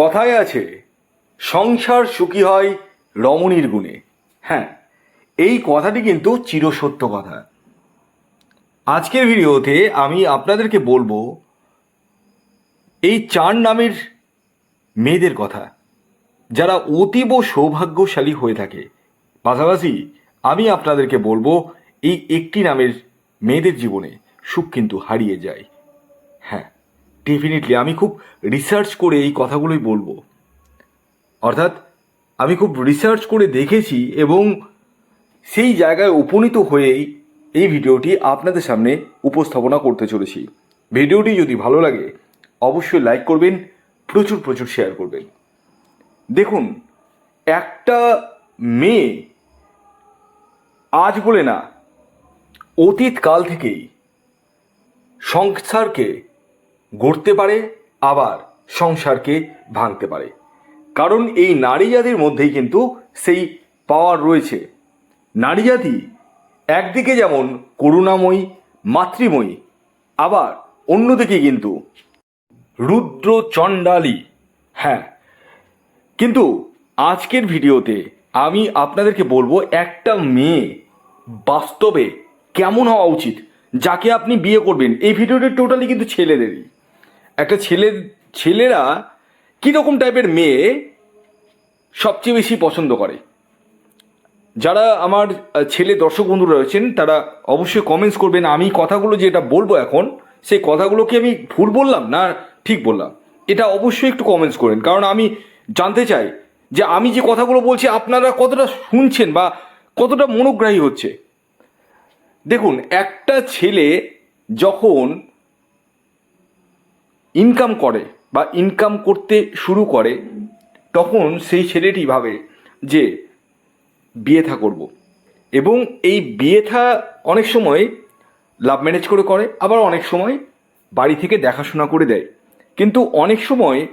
কথায় আছে, সংসার সুখী হয় রমণীর গুণে। হ্যাঁ এই কথাটি কিন্তু চিরসত্য কথা। আজকের ভিডিওতে আমি আপনাদেরকে বলব, এই চার নামের মেয়েদের কথা, যারা অতীব সৌভাগ্যশালী হয়ে থাকে। পাশাপাশি আমি আপনাদেরকে বলব, এই একটি নামের মেয়েদের জীবনে সুখ কিন্তু হারিয়ে যায়। হ্যাঁ। ডেফিনেটলি আমি খুব রিসার্চ করে এই কথাগুলোই বলব। অর্থাৎ, আমি খুব রিসার্চ করে দেখেছি এবং সেই জায়গায় উপনীত হয়েই এই ভিডিওটি আপনাদের সামনে উপস্থাপনা করতে চলেছি। ভিডিওটি যদি ভালো লাগে, অবশ্যই লাইক করবেন, প্রচুর প্রচুর শেয়ার করবেন। দেখুন, একটা মেয়ে আজ বলে না অতীত কাল থেকেই সংসারকে গড়তে পারে, আবার সংসারকে ভাঙতে পারে। কারণ এই নারী জাতির মধ্যেই কিন্তু সেই পাওয়ার রয়েছে। নারী জাতি একদিকে যেমন করুণাময়ী, মাতৃময়ী, আবার অন্যদিকে কিন্তু রুদ্র চণ্ডালী হ্যাঁ কিন্তু আজকের ভিডিওতে আমি আপনাদেরকে বলব একটা মেয়ে বাস্তবে কেমন হওয়া উচিত, যাকে আপনি বিয়ে করবেন। এই ভিডিওটা টোটালি কিন্তু ছেলেদেরই। একটা ছেলে, ছেলেরা কীরকম টাইপের মেয়ে সবচেয়ে বেশি পছন্দ করে? যারা আমার ছেলে দর্শক বন্ধুরা রয়েছেন, তারা অবশ্যই কমেন্টস করবেন। আমি কথাগুলো যেটা বলব এখন, সেই কথাগুলো কি আমি ভুল বললাম না ঠিক বললাম? এটা অবশ্যই একটু কমেন্টস করেন। কারণ আমি জানতে চাই যে আমি যে কথাগুলো বলছি, আপনারা কতটা শুনছেন বা কতটা মনোগ্রাহী হচ্ছে? দেখুন, একটা ছেলে যখন ইনকাম করে বা ইনকাম করতে শুরু করে, তখন সেই ছেলেটি ভাবে যে বিয়ে থা করব। এবং এই বিয়ে থা অনেক সময় লাভ ম্যারেজ করে করে, আবার অনেক সময় বাড়ি থেকে দেখাশোনা করে দেয়। কিন্তু অনেক সময়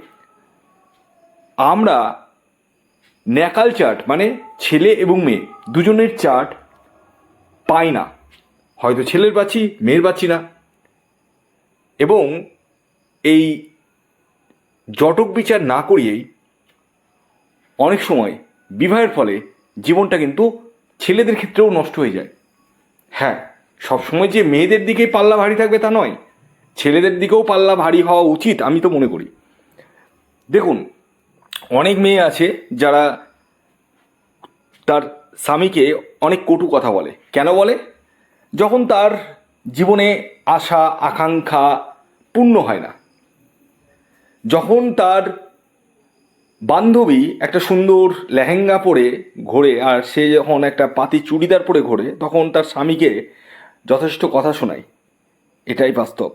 আমরা ন্যাকাল চার্ট মানে ছেলে এবং মেয়ে দুজনের চার্ট পাই না। হয়তো ছেলের পাচ্ছি মেয়ের পাচ্ছি না। এবং এই জটক বিচার না করিয়েই অনেক সময় বিবাহের ফলে জীবনটা কিন্তু ছেলেদের ক্ষেত্রেও নষ্ট হয়ে যায়। হ্যাঁ সবসময় যে মেয়েদের দিকেই পাল্লা ভারী থাকবে তা নয়, ছেলেদের দিকেও পাল্লা ভারী হওয়া উচিত আমি তো মনে করি। দেখুন, অনেক মেয়ে আছে যারা তার স্বামীকে অনেক কটু কথা বলে। কেন বলে? যখন তার জীবনে আশা, আকাঙ্ক্ষা পূর্ণ হয় না। যখন তার বান্ধবী একটা সুন্দর লেহেঙ্গা পরে ঘোরে, আর সে যখন একটা পাতি চুড়িদার পরে ঘোরে, তখন তার স্বামীকে যথেষ্ট কথা শোনায়। এটাই বাস্তব।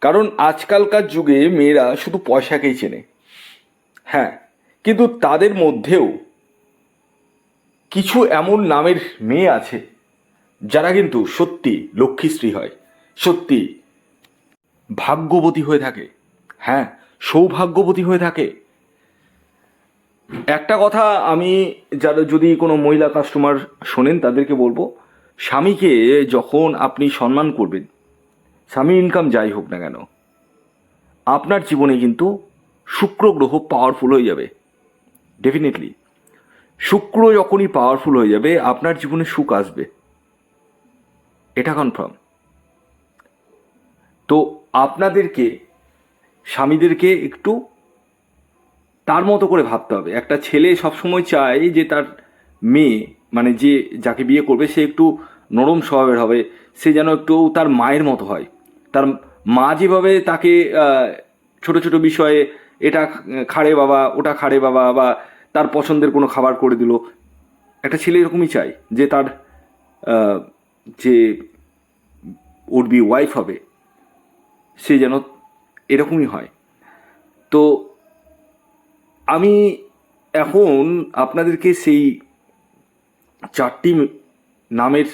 কারণ আজকালকার যুগে মেয়েরা শুধু পয়সাকেই চেনে। হ্যাঁ কিন্তু তাদের মধ্যেও কিছু এমন নামের মেয়ে আছে, যারা কিন্তু সত্যি লক্ষ্মীশ্রী হয়, সত্যি ভাগ্যবতী হয়ে থাকে। হ্যাঁ সৌভাগ্যবতী হয়ে থাকে। একটা কথা আমি যারা যদি কোনো মহিলা কাস্টমার শোনেন, তাদেরকে বলব, স্বামীকে যখন আপনি সম্মান করবেন, স্বামী ইনকাম যাই হোক না কেন, আপনার জীবনে কিন্তু শুক্র গ্রহ পাওয়ারফুল হয়ে যাবে। ডেফিনেটলি শুক্র যখনই পাওয়ারফুল হয়ে যাবে, আপনার জীবনে সুখ আসবে। এটা কনফার্ম তো আপনাদেরকে স্বামীদেরকে একটু তার মতো করে ভাবতে হবে। একটা ছেলে সবসময় চায় যে তার মেয়ে মানে যে যাকে বিয়ে করবে, সে একটু নরম স্বভাবের হবে, সে যেন একটু তার মায়ের মতো হয়। তার মা যেভাবে তাকে ছোট ছোট বিষয়ে এটা খাড়ে বাবা, ওটা খাড়ে বাবা, বা তার পছন্দের কোনো খাবার করে দিল, একটা ছেলে এরকমই চায় যে তার যে উড বি ওয়াইফ হবে, সে যেন এরকমই হয়। তো আমি এখন আপনাদেরকে সেই চারটি নামের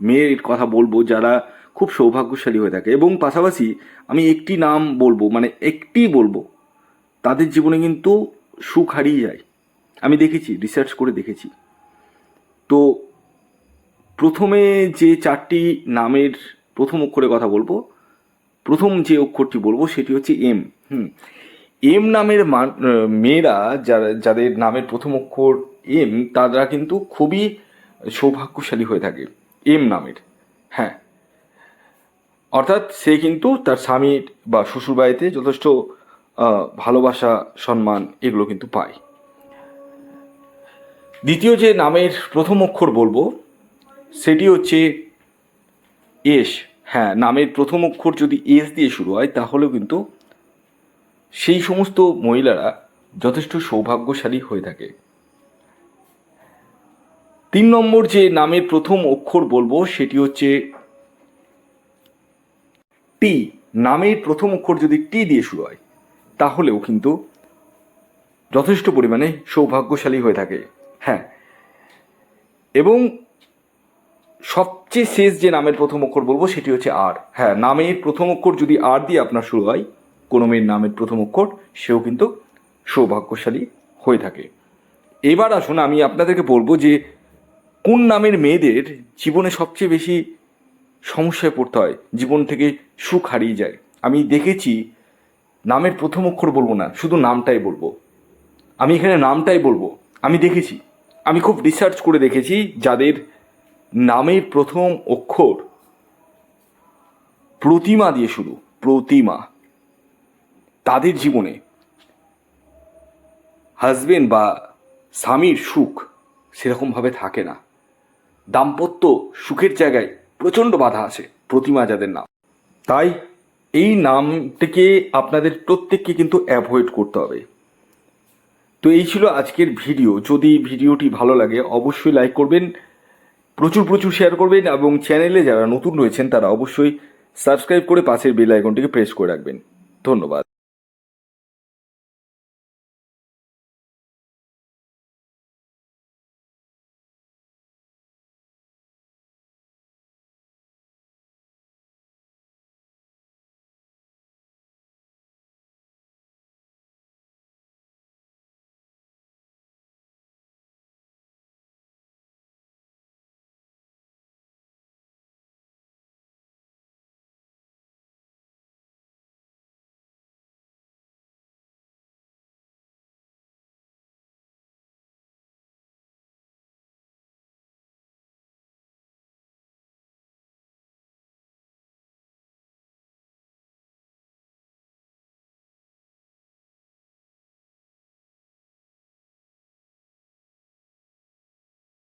মেয়ের কথা বলব যারা খুব সৌভাগ্যশালী হয়ে থাকে এবং পাশাপাশি আমি একটি নাম বলব মানে একটি বলব, তাদের জীবনে কিন্তু সুখ হারিয়ে যায়। আমি দেখেছি রিসার্চ করে দেখেছি। তো প্রথমে যে চারটি নামের প্রথম অক্ষরে কথা বলব প্রথম যে অক্ষরটি বলব সেটি হচ্ছে এম, হুম। এম নামের মান মেয়েরা যারা, যাদের নামের প্রথম অক্ষর এম, তারা কিন্তু খুবই সৌভাগ্যশালী হয়ে থাকে, এম নামের হ্যাঁ। অর্থাৎ সে কিন্তু তার স্বামীর বা শ্বশুরবাড়িতে যথেষ্ট ভালোবাসা, সম্মান এগুলো কিন্তু পায়। দ্বিতীয় যে নামের প্রথম অক্ষর বলব, সেটি হচ্ছে এস হ্যাঁ নামের প্রথম অক্ষর যদি এস দিয়ে শুরু হয়, তাহলেও কিন্তু সেই সমস্ত মহিলারা যথেষ্ট সৌভাগ্যশালী হয়ে থাকে। তিন নম্বর যে নামের প্রথম অক্ষর বলব, সেটি হচ্ছে টি নামের প্রথম অক্ষর যদি টি দিয়ে শুরু হয়, তাহলেও কিন্তু যথেষ্ট পরিমাণে সৌভাগ্যশালী হয়ে থাকে। হ্যাঁ এবং সবচেয়ে শেষ যে নামের প্রথম অক্ষর বলব, সেটি হচ্ছে আর। হ্যাঁ নামের প্রথম অক্ষর যদি আর দিয়ে আপনার শুরু হয়, কোনো মেয়ের নামের প্রথম অক্ষর, সেও কিন্তু সৌভাগ্যশালী হয়ে থাকে। এবার আসুন আমি আপনাদেরকে বলব যে, কোন নামের মেয়েদের জীবনে সবচেয়ে বেশি সমস্যায় পড়তে হয়? জীবন থেকে সুখ হারিয়ে যায়। আমি দেখেছি, নামের প্রথম অক্ষর বলব না, শুধু নামটাই বলব। আমি এখানে নামটাই বলব। আমি দেখেছি। আমি খুব রিসার্চ করে দেখেছি, যাদের নামের প্রথম অক্ষর প্রতিমা দিয়ে শুরু, প্রতিমা। তাদের জীবনে হাজবেন্ড বা স্বামীর সুখ সেরকমভাবে থাকে না। দাম্পত্য সুখের জায়গায় প্রচণ্ড বাধা আছে প্রতিমা যাদের নাম। তাই এই নামটিকে আপনাদের প্রত্যেককে কিন্তু অ্যাভয়েড করতে হবে। তো এই ছিল আজকের ভিডিও। যদি ভিডিওটি ভালো লাগে, অবশ্যই লাইক করবেন। প্রচুর প্রচুর শেয়ার করবেন এবং চ্যানেলে যারা নতুন রয়েছেন তারা অবশ্যই সাবস্ক্রাইব করে পাশের বেল আইকনটিকে প্রেস করে রাখবেন। ধন্যবাদ।